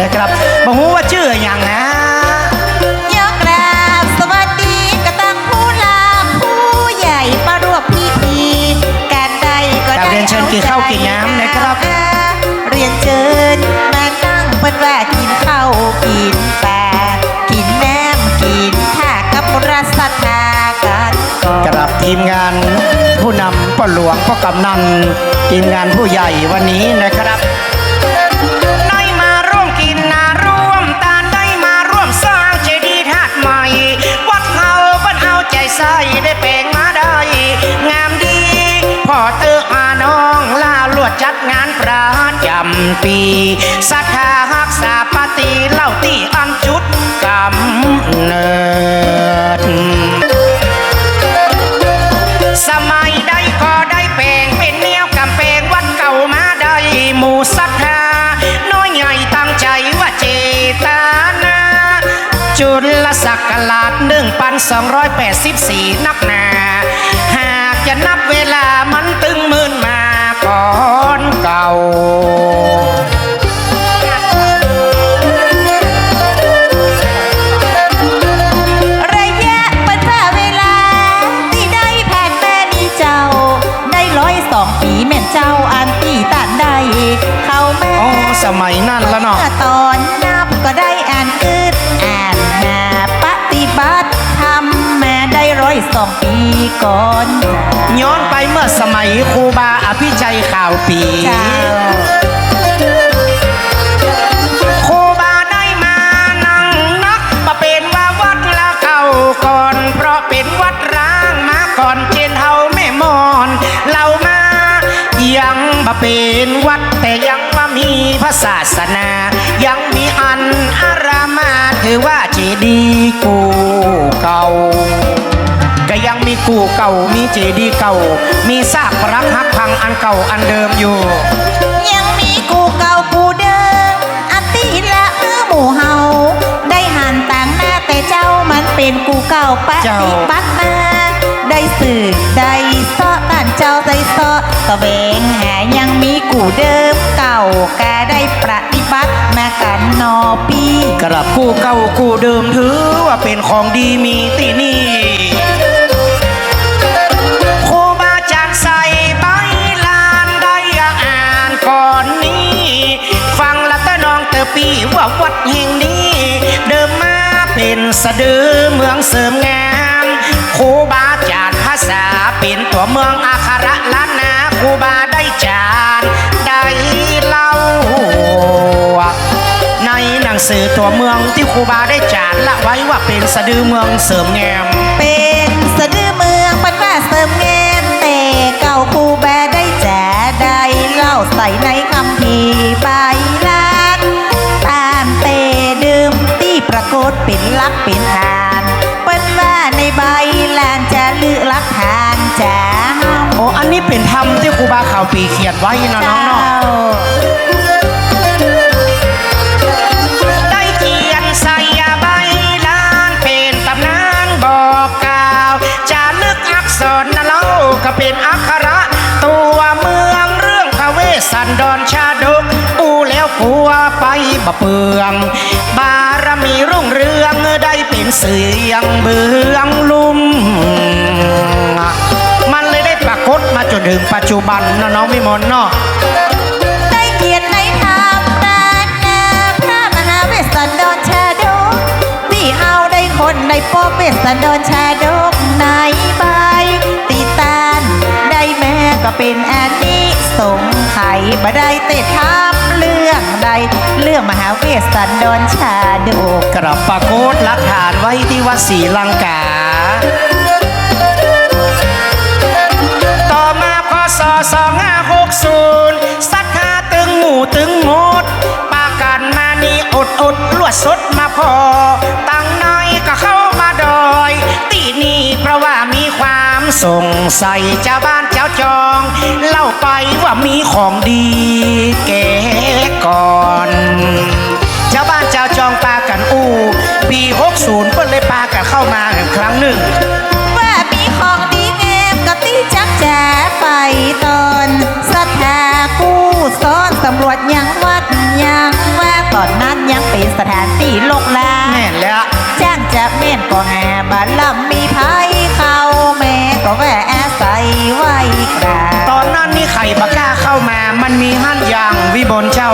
นะครับบอกว่าชื่ออย่างนะยกกราบสวัสดีกระตังผู้ลาผู้ใหญ่มารวบพิธีการใดก็กราบได้เรียนเชิญกินข้าวกินน้ำนะครับ เรียนเชิญมานั่งเป็นว่ากินข้าวกินปลากินน้ำกินผักกับรัสธากันก่อนกราบทีมงานผู้นำพ่อหลวงพ่อกำนันทีมงานผู้ใหญ่วันนี้นะครับ ปีสัทธาฮักษาปฏิเล่าตีอันจุดกำเนิด สมัยใดก็ได้แปลงเป็นแนวกำแพงวัดเก่ามาได้หมู่ศรัทธาน้อยใหญ่ตั้งใจว่าเจตนา จุลศักราช1,284นักหนาห สมัยนั่นแล้วเนาะเมื่อตอนนับก็ได้อ่านคืดอ่านหาปฏิบัติทำมาได้ร้อยสองปีก่อนย้อนไปเมื่อสมัยครูบาอภิชัยข่าวปีเจ้าครูบาได้มานั่งนักมาเป็นว่าวัดละเก่าก่อน เพราะเป็นวัดร้างมาก่อนเจนเฮาแม่มอน เรามายังมาเป็นวัดแต่ยังมามีพ ระศาสนา ยังมีอันอารามาถือว่าเจดีย์กูเก่า ก็ยังมีกูเก่ามีเจดีย์เก่า มีซากปรักหักพังอันเก่าอันเดิมอยู่ ยังมีกูเก่ากูเดิมอันตีละเมื่อหมู่เฮาได้หันต่างหน้าแต่เจ้ามันเป็นกูเก่าปเจ้าฏิบัติมาได้สื่อได้ซอ ตันเจ้าได้ซอก็แบงหายังมีกูเดิมเก่ากาได้ปฏิบัติมากันนอปีกระบกู้เก่ากู้เดิมถือว่าเป็นของดีมีที่นี่ครูบาอาจารย์ใส่ใบลานได้อ่านก่อนนี้ ฟังและแต่น้องเตอปีว่าวัดแห่งนี้ เดิมมาเป็นสะดือเมืองเสริมงา เมืองอาคาระล้านนาครูบาได้จานได้เล่า ในหนังสือตัวเมืองที่ครูบาได้จานละไว้ว่าเป็นสะดือเมืองเสริมแงม เป็นสะดือเมืองมันว่าเสริมเงมแต่เก่าคูแบได้แจได้เล่าใส่ในคำพีร์ใว่าข่าวปีเขียนไว้นะน้องเนาะได้เขียนใส่ใบลานเป็นตำนานบอกกล่าว จะลึกอักษรนะเล่าก็เป็นอักขระ ตัวเมืองเรื่องพระเวสสันดรชาดกอูแล้วกลัวไปบะเปือง บารมีรุ่งเรืองได้เป็นเสียงเบืองลุ่ม จนถึงปัจจุบันนะน้องวิมลเนาะได้เขียนในธรรมนานนาพระมหาเวสสันดรชาดกที่เฮาได้คนในป้อมเวสสันดรชาดกในใบตีตานได้แม่ก็เป็นอานิสงส์ไข่บ่ได้เตะทำเรื่องใดเรื่องมหาเวสสันดรชาดกกระปรากฏหลักฐานไว้ที่วัดศรีลังกา ศ2560ศรัทธาตึงหมู่ตึงหมดปากันมานี่อดอดลวดสดมาพอ ตั้งน้อยก็เข้ามาดอย ตีนี่เพราะว่ามีความสงสัยเจ้าบ้านเจ้าจอง เล่าไปว่ามีของดีแก่ก่อนชาวบ้านชาจองปากันอู้ปี60เปิ้นเลยปากันเข้ามาครั้งหนึ่ง ว่ามีของดีงมก็ตีจักแจ ตอนสถากู้ซ้อนตำรวจยังวัดยังว่าตอนนั้นยังเป็นสถานที่ลกลาแม่นแล้วจ้างจะเม่นก็แห่บานลำมีไผเข้าแม่ก็แวะอาศัยไว้กราตอนนั้นนี่ไข่ปากกล้าเข้ามา มันมีหั่นอย่างวิบลเจ้า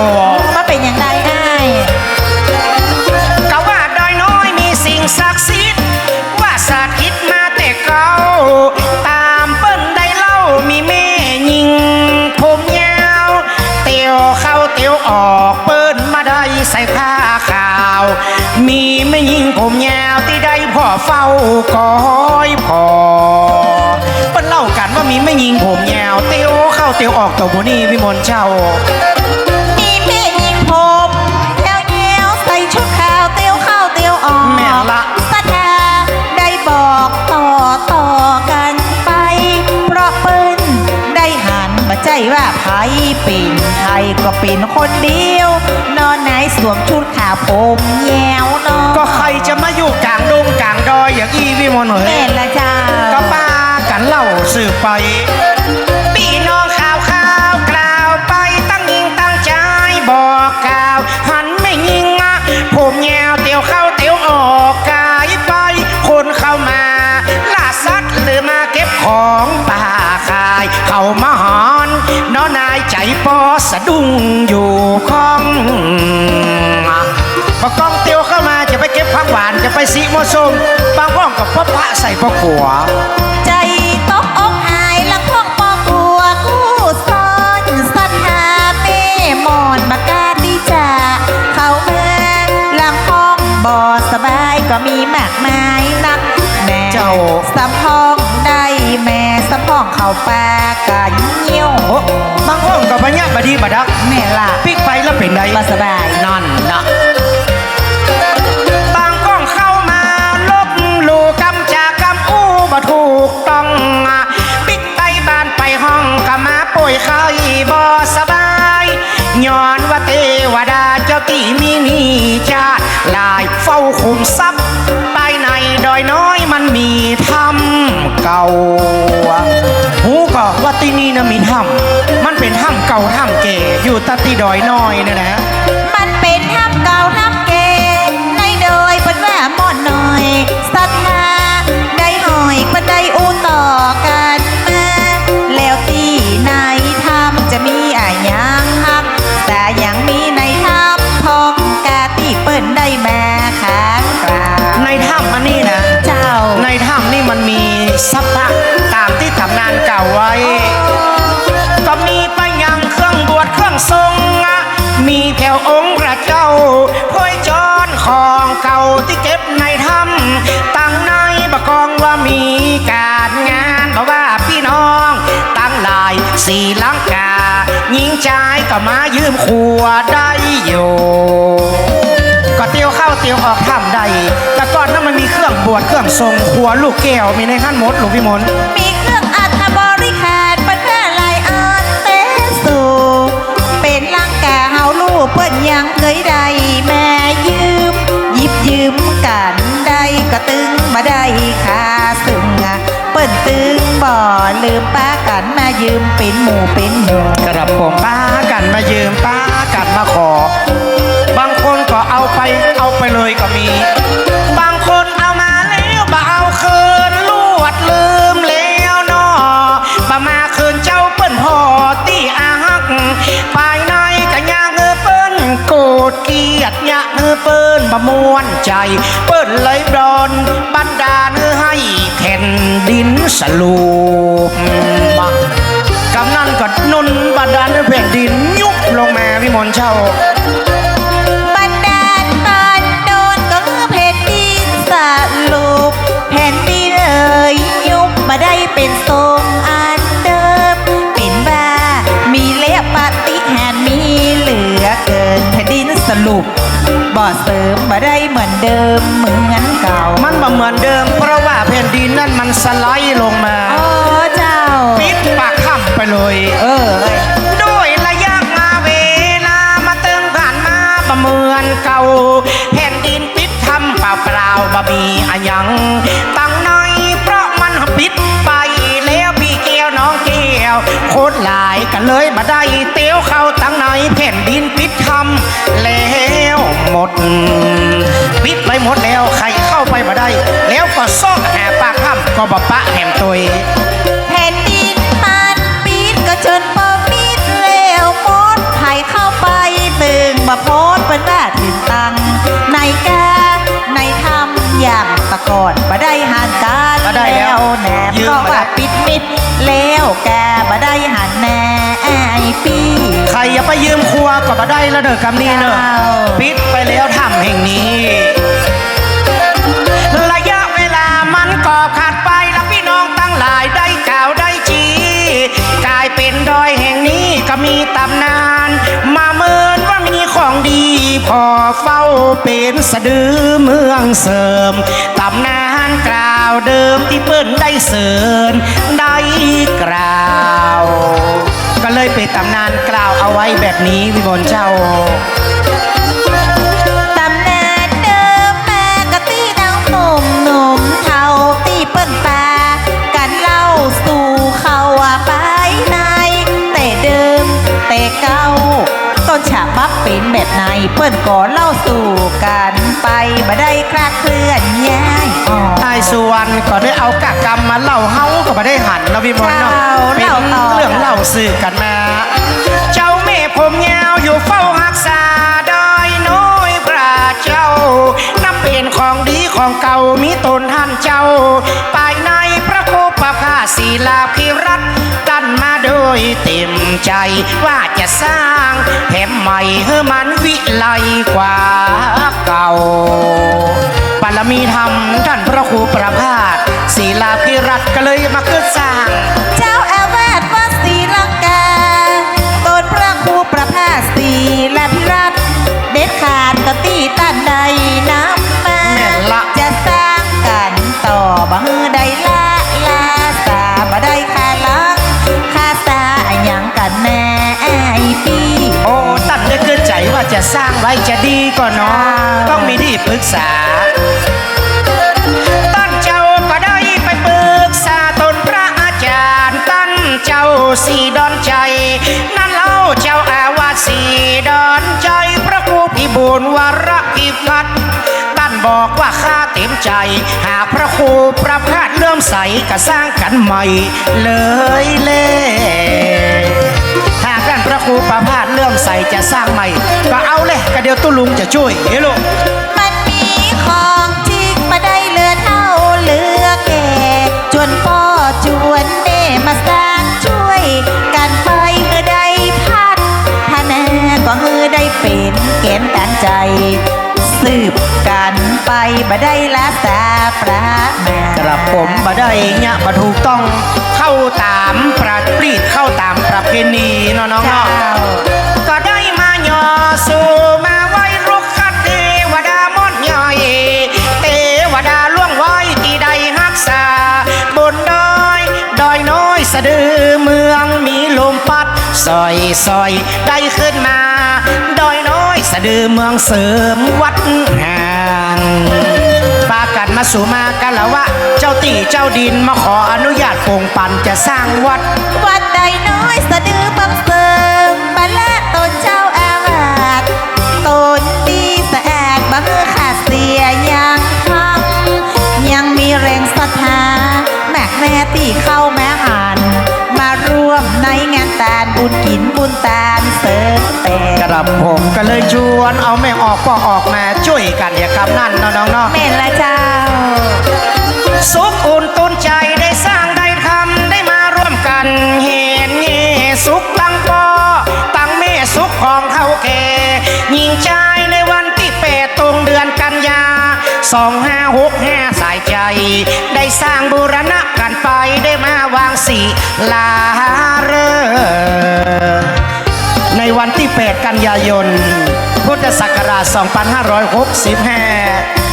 มาเป็นอย่างไรอ้า เฝ้าคอยพอเปิ้นเล่ากันว่ามีแม่ยิงผมยาวเตียวเข้าเตียวออกตัวบุนี่วิมลเช่ามีแม่ยิงผมแถวเดียวใส่ชุดขาวเตียวเข้าเตียวออกแม่นละสถาได้บอกต่อต่อกันไป เพราะเปิ้นได้หันมาใจว่าไผปิ่นไทยก็เป็นคนเดียว นอนไหนสวมชุดขาวผมแยวนอนก็ใครจะมา อยู่กลางดงกลางดอยอย่างอีวิมลเหรแม่ยนละเจ้า ก็ป้ากันเล่าสืบไป ใส่พ่อขัว ใจตกอกอายละพวกปอกลัวกู้ซ่อนศรัทธาเม่มอนมากาดีจ่าเข้ามาหลังห้องบ่สบายก็มีมากมายนักแม่เจ้าสำพองได้แม่สำพองเข้าปากกันเงี้ยวโอ้บางพ้องกับพญาบดีบดักแม่ล่ะปิกไปแล้วเป็นไงบ่สบายนั่นน มีถ้ำเก่าหูก็ว่าที่นี่นะมีถ้ำมันเป็นถ้ำเก่าถ้ำเก๋อยู่ตัดตีดอยน้อยนะนะมัน สีลังกายิงใจายก็มายืมขัวได้อยู่ก็เตียวเข้าเตียวออกถ้ำได้แต่ก่อนนั้นมันมีเครื่องบวชเครื่องทรงขัวลูกแก้วมีในขั้นมดหลวงพี่มนมีเครื่องอัฐบริขารปัญหาลายอันเตสูเป็นลังกาเฮาลูกเปิ้นยังเคยได้แม่ยืมยิบยืมกันได้ก็ตึงมาได้ค่าซึ่งเปิ้นตึง บ่ลืมป้ากันมายืมเป็นหมู่เป็นหมู่กระผมป้ากันมายืมป้ากันมาขอ บางคนก็เอาไปเอาไปเลยก็มี บางคนเอามาแล้วบ่เอาคืนลวดลืมแล้วนอบ่มาคืนเจ้าเปิ้นพอตีอาหักภายในก็ยากเออเปิ้นโกรธเกลียดยากเออเปิ้นบ่มวนใจ เปิ้นเลยบรอนบันดา สลูมบักกำนันกดนุนบันดาลให้แผ่นดินยุบลงแม่วิมลเช่า ก็เสริมมาได้เหมือนเดิมเหมือนเก่า มันบ่เหมือนเดิม เพราะว่าแผ่นดินนั่นมันสไลด์ลงมาโอ้เจ้า ปิดปากค่ำไปเลย เออด้วยระยะมาเวลามาเติมผ่านมาประเมินเก่า แผ่นดินปิดทำเปล่าเปล่าบ่มีอะยังตั้งหน่อยเพราะมันปิดไปแล้วพี่เกี้ยวน้องเกี้ยวโคตรหลายกันเลยมาได้เตี้ยวเข้าตั้งหน่อยแผ่นดินปิดทำแล หมดปิดไปหมดแล้วใครเข้าไปมาได้ แล้วก็ซอกหาปากถ้ำก็บปะแหมตัวยแผ่นดินมันปิดก็จนปอมิดแล้วหมดไผเข้าไปตึงมาโพสต์เป็นว่าถึงตังในกาในทำอย่างแตะก่อนมาได้หานการมาได้แล้วแหนมยืมก็มาว่าแล้วปิดมิดแล้วแกมาได้หันแน่ไอ้ ปีใครอย่าไปยืมครัวก็มาได้แล้วเด้อกำนี้เนอะเจ้าปิดไปแล้วถ้ำแห่งนี้ ระยะเวลามันก็ขาดไปแล้วพี่น้องตั้งหลายได้กล่าวได้จีกลายเป็นดอยแห่งนี้ก็มีตำนาน มาเมินว่ามีของดี พอเฝ้าเป็นสะดือเมืองเสริมตำนานกล่าวเดิมที่เปิ้นได้เสริญได้กล่าว ก็เลยเป็นตำนานกล่าวเอาไว้แบบนี้วิบลเจ้าตำนานเดิมแม่กะตีดังหนุ่มหนุ่มเท่าตีเปิ้นปากันเล่าสู่เขาว่าไปในแต่เดิมแต่เก่าต้นฉบับเป็นแบบไหนเปิ้นก็เล่าสู่กัน ไปมาได้คลาดเคลื่อนย้ายอ๋อนายสุวรรณก็ได้เอากะกรรมมาเล่าเฮาก็มาได้หันนะพี่มนต์เนาะเล่าเป็นเล่าต่อ เรื่องเล่าสื่อกันมาเจ้าแม่ผมยาวอยู่เฝ้าหักษาดอยน้อยพระเจ้านับเป็นของดีของเก่ามีตนท่านเจ้าภายในพระโคปภาศีลาภิรัตน์กันมาโดยเต็มใจว่าจะสร้างแห่มใหม่ให้มันวิไลกว่าาบารมีธรรมท่านพระครูประพาสศีลาภิรัตก็เลยมาขึ้นสร้าง เจ้าอาวาสวัดศรีลังกาตนพระครูประภาสศีละพิรัตเด็ดขาดกตีตันใดน้ำมาแม่นละ จะสร้างกันต่อบ่ฮือใดละลาสาบ่ได้คาลังคาสาอะหยังกันแน่ไอ้ปี สร้างไว้จะดีก็น้องต้องมีที่ปรึกษาตั้นเจ้าก็ได้ไปปรึกษาตนพระอาจารย์ ตั้นเจ้าสีดอนใจ นั่นเล่าเจ้าอาวาสสีดอนใจ พระครูพิบูลวรพิพัฒน์ตั้นบอกว่าข้า ใจ หากพระครูประพาสเลื่อมใสก็สร้างกันใหม่เลยเล่หากท่านพระครูประพาสเลื่อมใสจะสร้างใหม่ ก็เอาเลยก็เดี๋ยวตุลุงจะช่วยเฮ้ลูกมันมีของจริงมาได้เลือเท่าเหลือแก่จวนพ่อจวน ไปมาได้ละสาพระแม่กระผมมาได้เนี่ยมาถูกต้องเข้าตามประปรีดเข้าตามประเพณีเนาะน้องเจ้าๆก็ได้มาหย่อสู่มาไว้รุกขัดเทวดามดย่อยเทวดาล่วงไว้ที่ใดฮักษา บนดอยดอยน้อยสะดือเมืองมีลมพัดซอยซอยได้ขึ้นมา ดอยน้อยสะดือเมืองเสริมวัดห่า งปากันมาสู่มากันละวะ เจ้าตีเจ้าดินมาขออนุญาตปงปันจะสร้างวัด วัดใดน้อยสะดือบังเสิมบัลละตนเจ้าอาวาสตนดีสะอาดบังขาดเสียยังทำยังมีแรงศรัทธาแม่แม่ที่เข้าแม่หันมาร่วมในงานแตนบุญกินบุญแต่ กระผมก็เลยชวนเอาแม่ออกก็ออกมาช่วยกันอย่ากำนั่นเนาะน้องเนาะเม่นละเจ้า สุขอุ่นตุนใจได้สร้างได้ทำได้มาร่วมกันเห็นเงี้สุขตั้งปอตั้งแม่สุขของเท่าแก่ยิงใจในวันที่แปดตรงเดือนกันยาสองห้าหกห้าสายใจ ได้สร้างบูรณะกันไปได้มาวางสีลาเรอ ในวันที่ 8 กันยายน พุทธศักราช 2565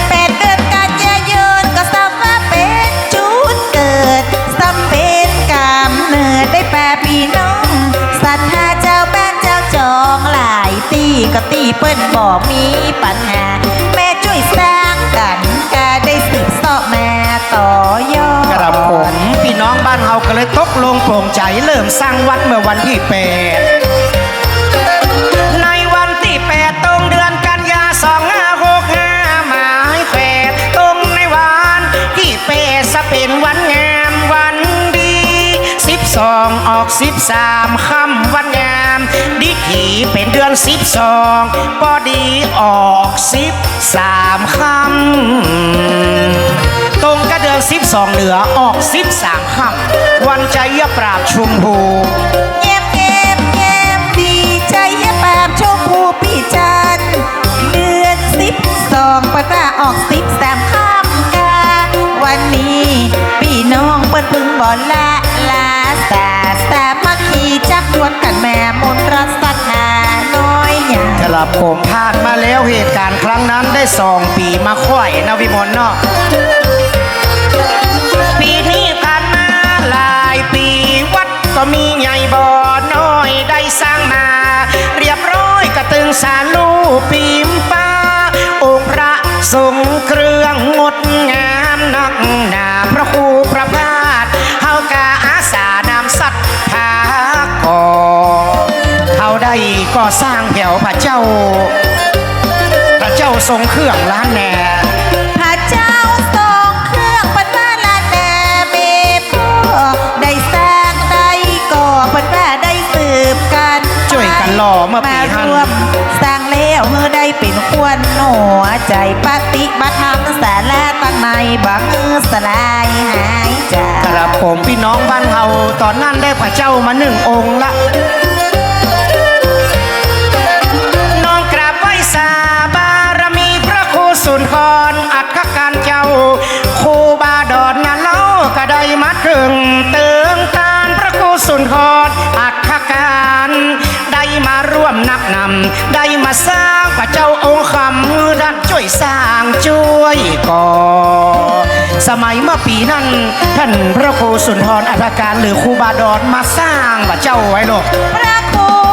แปดเดือนกันยายนก็ทราบว่าเป็นจุดเกิดสำเป็นกำเนิดได้แปดพี่น้องศรัทธาเจ้าแป้นเจ้าจองหลายตีก็ตีเปิ้นบ่มีปัญหา แม่ช่วยสร้างกันกาได้สืบเสอบม่ต่อยอดกระผมพี่น้องบ้านเฮาก็เลยตกลงโปร่งใจเริ่มสร้างวัดเมื่อวันที่แปด สิบสามค่ำวันงาม ดิถีเป็นเดือนสิบสองพอดีออกสิบสามค่ำตรงกับเดือนสิบสองเหนือออกสิบสามค่ำวันใจยปราบชุมพูเงียบเงียบเงียบดีใจแปบชุมพูพี่จันเดือนสิบสองปะตาออกสิบสามข้ามกาวันนี้พี่น้องเปิ้นพึ่งบ่ละลาสา สามัคคีจักรวนกันแม่มนต์รัศนาน้อยใหญ่กระผมผ่านมาแล้วเหตุการณ์ครั้งนั้นได้สองปีมาค่อยนะวิมลเนาะปีนี้ผ่านมาหลายปีวัดก็มีใหญ่บ่อน้อยได้สร้างมา เรียบร้อยกระตึงสารลูกปีมป้าองค์พระทรงเครื่องงดงามนักหนา ได้ก่อสร้างแถวพระเจ้า พระเจ้าทรงเครื่องล้านแหน่พระเจ้าทรงเครื่องปันว่าลาแน่เมพ่อได้สร้างได้ก่อปันว่าได้สืบกันช่วยกันรอเมื่อปีมาหันร่วมสร้างแล้วเมื่อได้เป็นควรหัวใจปฏิบัติธรรมสาระตั้งในบังสลายหายจากระผมพี่น้องบ้านเฮาตอนนั้นได้พระเจ้ามาหนึ่งองค์ละ สุนทรอัคการเจ้าครูบาดอนนาเล่าก็ได้มาถึงเติงตานพระครูสุนทรอัคการได้มาร่วมนับนำได้มาสร้างพระเจ้าองค์คำมือด้านช่วยสร้างช่วยก่อสมัยเมื่อปีนั้นท่านพระครูสุนทรอัคการหรือครูบาดอนมาสร้างพระเจ้าไว้หรอกพระครู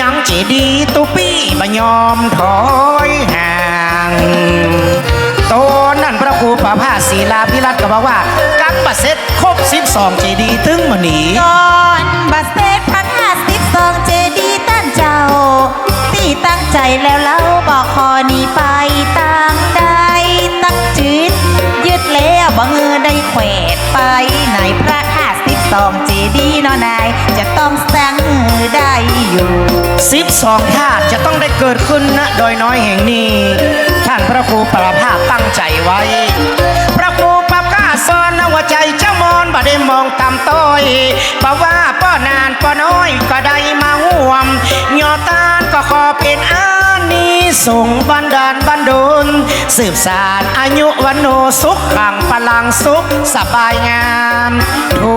ยังเจดีตุปี้บะยอมถอยห่างตอนนั้นพระครูประภาสศีลาพิรัตก็บอกว่ากันบะเสร็จครบ12เจดีย์ถึงมาหนีก่อนบัสเซตพันห้าสิบสองเจดีตั้นเจ้าที่ตั้งใจแล้วเล่าบอกคอนี้ไปตั้งใดตั้งจิตยึดแล้วบังเออได้แขวดไปในพระห้า สองเจดีเนอนาย จะต้องสร้างได้อยู่สิบสองธาตุจะต้องได้เกิดขึ้นณโดยน้อยแห่งนี้ ท่านพระครูประภาพตั้งใจไว้ พระครูประกาสสอนว่าใจเจ้ามอนบ่ได้มองตามต้อยเพราะว่าป้อนานป้อน้อยก็ได้มาห่วมยอตา ก็ขอเป็นอานิสงบันดาลบันดลสืบสารอายุวันโนสุขขังพลังสุขสบายงามทุ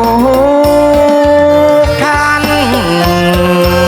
กท่าน